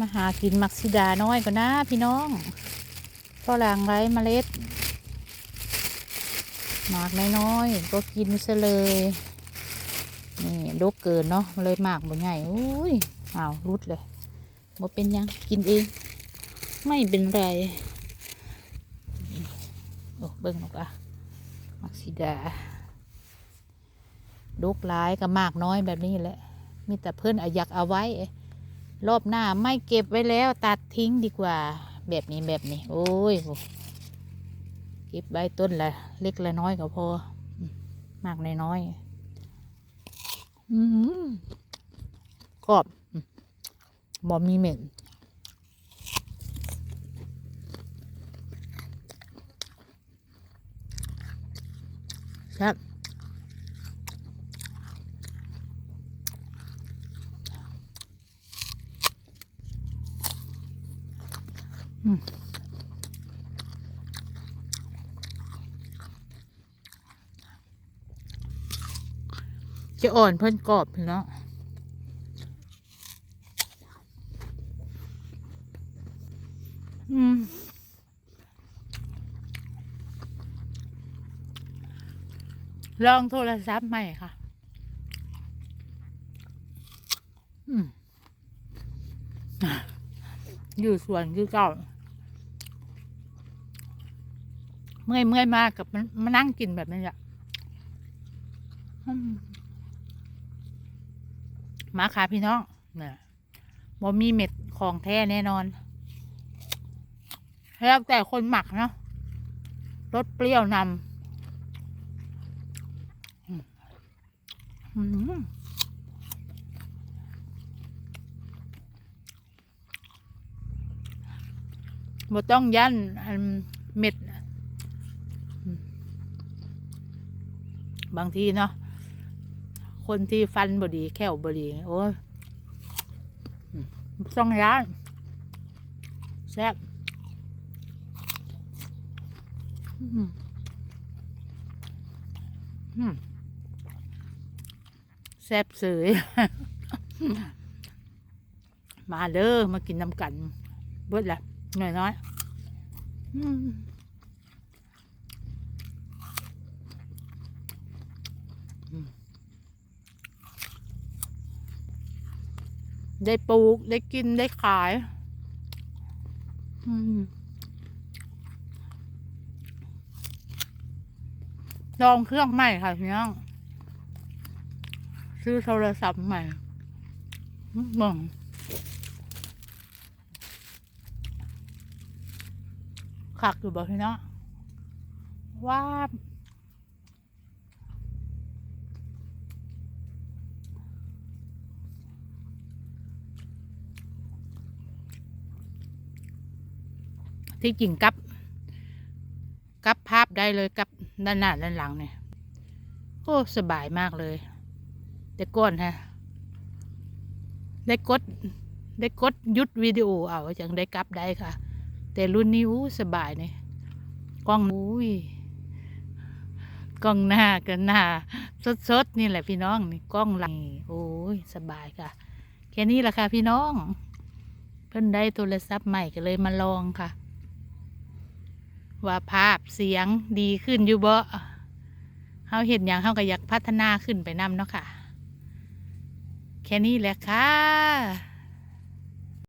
มาหากินมักซิดาน้อยก่อนนะพี่น้องฝรั่งไร้เมล็ดหมากน้อยๆก็กินซะเลยนี่ดกเกินเนาะเลยหมากบ่ใหญ่อุ้ยอ้าวรุดเลยบ่เป็นยังกินเอง ไม่เป็นไรโอ้เบิ่งนกอะมักซิดาดกหลายกับมากน้อยแบบนี้แหละมีแต่เพื่อนอาอยากเอาไว้ รอบหน้าไม่เก็บไว้แล้วตัดทิ้งดีกว่า แบบนี้แบบนี้ โอ้ยเก็บไว้ต้นละเล็กละน้อยก็พออืมากน้อยอืมกรอบบอมีเหม็นครับ จะอ่อนเพิ่นกรอบพี่น้องอืมลองโทรศัพท์ใหม่ค่ะอืมอยู่สวนคือเก่า เมื่อยเมื่อยมากกับมันมานั่งกินแบบนี้แหละมาค่ะพี่น้องเนี่ยบ่มีเม็ดของแท้แน่นอน แล้วแต่คนหมักเนาะรสเปรี้ยวนำอืมอืมบ่ต้องยันเม็ดอืม บางทีเนาะคนที่ฟันบดีแค่วบดีโอ้ยต้องย้านแซ่บแซ่บเสยมาเด้อมากินน้ำกัน เบิดละหน่อยน้อย อืม ได้ปลูก ได้กินได้ขายอลองเครื่องใหม่ค่ะพี่น้อง ซื้อโทรศัพท์ใหม่มบังขักอยู่บ่พี่น้องว้า ที่จริงกับ กับภาพได้เลยกับด้านหน้าด้านหลังเนี่ยโอ้สบายมากเลย แต่ก่อนฮะ ได้กด ได้กดหยุดวิดีโอเอาจังได้กลับได้ค่ะ แต่รุ่นนี้อู้สบายเนี่ยกล้องอุ้ยกล้องหน้ากันหน้าสดๆนี่แหละพี่น้องนี่กล้องหลังนี่โอ้ยสบายค่ะ แค่นี้แหละค่ะพี่น้อง เพิ่นได้โทรศัพท์ใหม่ก็เลยมาลองค่ะ ว่าภาพเสียงดีขึ้นอยู่บ่เฮาเห็นอย่างเฮาก็อยากพัฒนาขึ้นไปนำเนาะค่ะ แค่นี้แหละค่ะ